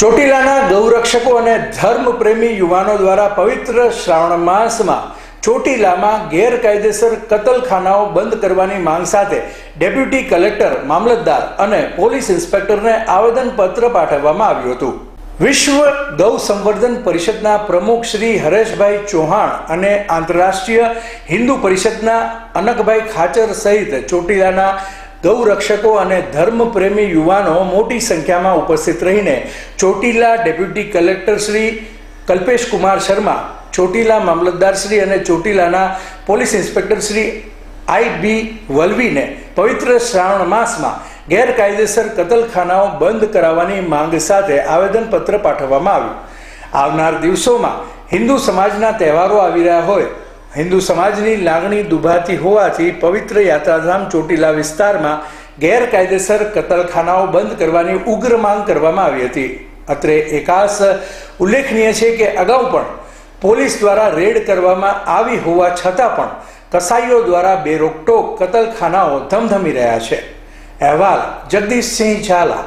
ચોટીલાના ગૌરક્ષકો અને ધર્મપ્રેમી યુવાનો દ્વારા પવિત્ર શ્રાવણ માસમાં ચોટીલામાં ગેરકાયદેસર કતલખાનાઓ બંધ કરવાની માંગ સાથે ડેપ્યુટી કલેક્ટર, મામલતદાર અને પોલીસ ઇન્સ્પેક્ટરને આવેદનપત્ર પાઠવવામાં આવ્યું હતું. વિશ્વ ગૌ સંવર્ધન પરિષદના પ્રમુખ શ્રી હરેશભાઈ ચૌહાણ અને આંતરરાષ્ટ્રીય હિન્દુ પરિષદના અનકભાઈ ખાચર સહિત ચોટીલાના ગૌરક્ષકો અને ધર્મપ્રેમી યુવાનો મોટી સંખ્યામાં ઉપસ્થિત રહીને ચોટીલા ડેપ્યુટી કલેક્ટર શ્રી કલ્પેશ કુમાર શર્મા, ચોટીલા મામલતદાર શ્રી અને ચોટીલાના police inspector Shri I B વલવીને પવિત્ર શ્રાવણ માસમાં ગેરકાયદેસર કતલખાનાઓ બંધ કરાવવાની માંગ સાથે આવેદનપત્ર પાઠવવામાં આવ્યું. આવનાર દિવસોમાં હિન્દુ સમાજના તહેવારો આવી રહ્યા હોય હિન્દુ સમાજની લાગણી દુભાતી હોવાથી પવિત્ર યાત્રાધામ ચોટીલા વિસ્તારમાં ગેરકાયદેસર કતલખાનાઓ બંધ કરવાની ઉગ્ર માંગ કરવામાં આવી હતી. અત્રે એકાસ ઉલ્લેખનીય છે કે અગાઉ પણ પોલીસ દ્વારા રેડ કરવામાં આવી હોવા છતાં પણ કસાઈઓ દ્વારા બેરોકટોક કતલખાનાઓ ધમધમી રહ્યા છે. અહેવાલ જગદીશસિંહ ઝાલા.